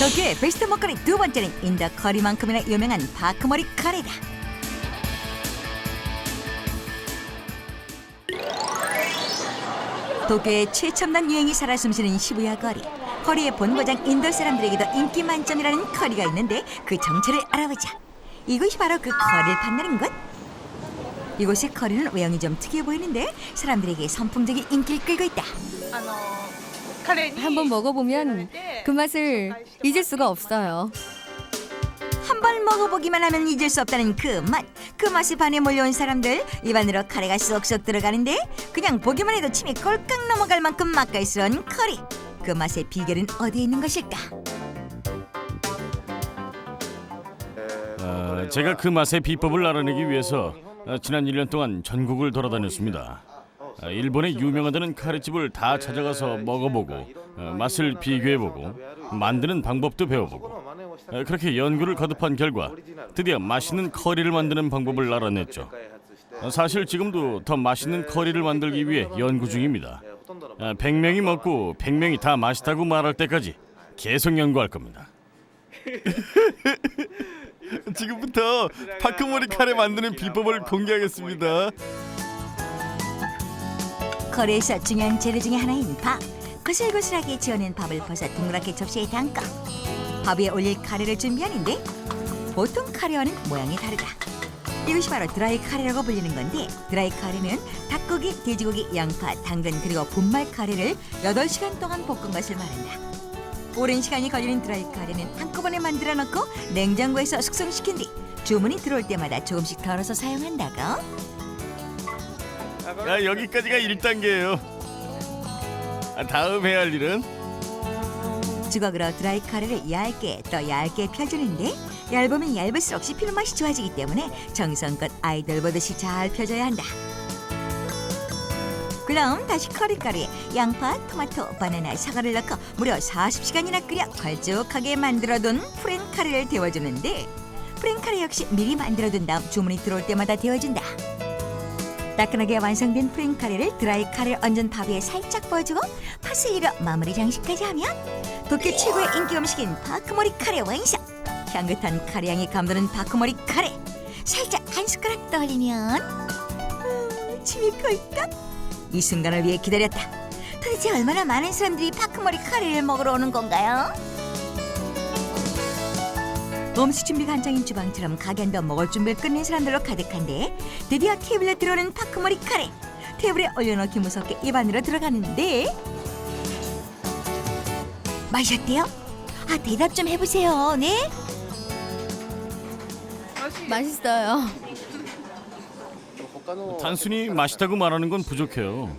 도쿄의 베스트 먹거리 두 번째는 인더 커리만큼이나 유명한 파크머리 카레다. 도쿄의 최첨단 유행이 살아 숨쉬는 시부야 거리. 거리의 본고장 인도 사람들에게도 인기 만점이라는 커리가 있는데 그 정체를 알아보자. 이곳이 바로 그 커리를 판다는 곳. 이곳의 커리는 외형이 좀 특이해 보이는데 사람들에게 선풍적인 인기를 끌고 있다. 한번 먹어보면 그 맛을 잊을 수가 없어요. 한 번 먹어보기만 하면 잊을 수 없다는 그 맛. 그 맛이 반에 몰려온 사람들 입안으로 카레가 쏙쏙 들어가는데 그냥 보기만 해도 침이 껄깍 넘어갈 만큼 맛깔스러운 커리. 그 맛의 비결은 어디에 있는 것일까? 아, 제가 그 맛의 비법을 알아내기 위해서 아, 지난 1년 동안 전국을 돌아다녔습니다. 아, 일본의 유명하다는 카레집을 다 찾아가서 먹어보고 아, 맛을 비교해보고 만드는 방법도 배워보고 아, 그렇게 연구를 거듭한 결과 드디어 맛있는 커리를 만드는 방법을 알아냈죠. 아, 사실 지금도 더 맛있는 커리를 만들기 위해 연구 중입니다. 아, 100명이 먹고 100명이 다 맛있다고 말할 때까지 계속 연구할 겁니다. 지금부터 파크모리 카레 만드는 비법을 공개하겠습니다. 커리에서 중요한 재료 중에 하나인 밥. 거슬거슬하게 지어낸 밥을 벗어 동그랗게 접시에 담고 밥 위에 올릴 카레를 준비하는데 보통 카레와는 모양이 다르다. 이것이 바로 드라이 카레라고 불리는 건데 드라이 카레는 닭고기, 돼지고기, 양파, 당근 그리고 분말 카레를 8시간 동안 볶은 것을 말한다. 오랜 시간이 걸리는 드라이 카레는 한꺼번에 만들어 놓고 냉장고에서 숙성시킨 뒤 주문이 들어올 때마다 조금씩 덜어서 사용한다고. 아, 여기까지가 1단계예요. 아, 다음 해야 할 일은 주걱으로 드라이 카레를 얇게 또 얇게 펴주는데 얇으면 얇을수록 씹히는 맛이 좋아지기 때문에 정성껏 아이돌 보듯이 잘 펴줘야 한다. 그럼 다시 커리가루에 양파, 토마토, 바나나, 사과를 넣고 무려 40시간이나 끓여 걸쭉하게 만들어둔 프렌 카레를 데워주는데 프렌 카레 역시 미리 만들어둔 다음 주문이 들어올 때마다 데워준다. 따끈하게 완성된 프렌 카레를 드라이 카레를 얹은 밥 위에 살짝 부어주고 파슬리로 마무리 장식까지 하면 도쿄 최고의 인기 음식인 바크모리 카레 완성! 향긋한 카레향이 감도는 바크모리 카레! 살짝 한 숟가락 떠올리면 음, 침이 꼴깍! 이 순간을 위해 기다렸다. 도대체 얼마나 많은 사람들이 바크모리 카레를 먹으러 오는 건가요? 음식 준비가 한창인 주방처럼 가게 한번 먹을 준비를 끝낸 사람들로 가득한데 드디어 테이블에 들어오는 파크머리 카레 테이블에 올려놓기 무섭게 입안으로 들어가는데 마셨대요? 아 대답 좀 해보세요 네? 맛있어요. 단순히 맛있다고 말하는 건 부족해요.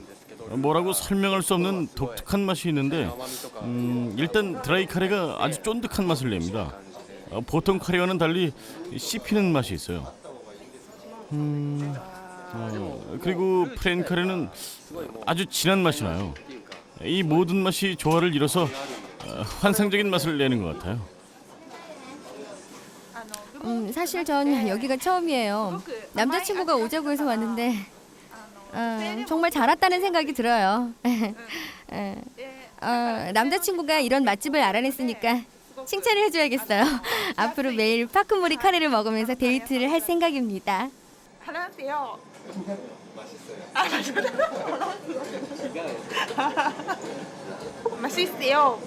뭐라고 설명할 수 없는 독특한 맛이 있는데 음, 일단 드라이 카레가 아주 쫀득한 맛을 냅니다. 어, 보통 카레와는 달리 씹히는 맛이 있어요. 음, 어, 그리고 프렌 카레는 아주 진한 맛이 나요. 이 모든 맛이 조화를 이뤄서 어, 환상적인 맛을 내는 것 같아요. 음, 사실 전 여기가 처음이에요. 남자친구가 오자고 해서 왔는데 어, 정말 잘 왔다는 생각이 들어요. 에, 어, 남자친구가 이런 맛집을 알아냈으니까 칭찬을 해줘야겠어요. 앞으로 매일 파크모리 카레를 먹으면서 데이트를 할 생각입니다. 아 맛있어요. 맛있어요.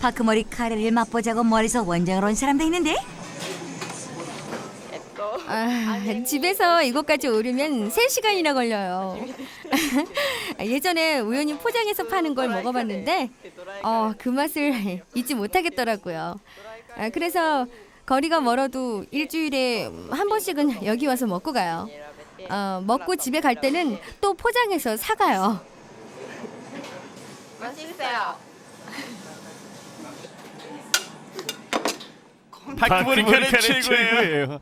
파크머리 카레를 맛보자고 멀리서 원정을 온 사람도 있는데 아, 집에서 이곳까지 오려면 3시간이나 걸려요. 예전에 우연히 포장해서 파는 걸 먹어봤는데 어, 그 맛을 잊지 못하겠더라고요. 아, 그래서 거리가 멀어도 일주일에 한 번씩은 여기 와서 먹고 가요. 어, 먹고 집에 갈 때는 또 포장해서 사가요. 맛있어요. 파크모리 카레 최고예요.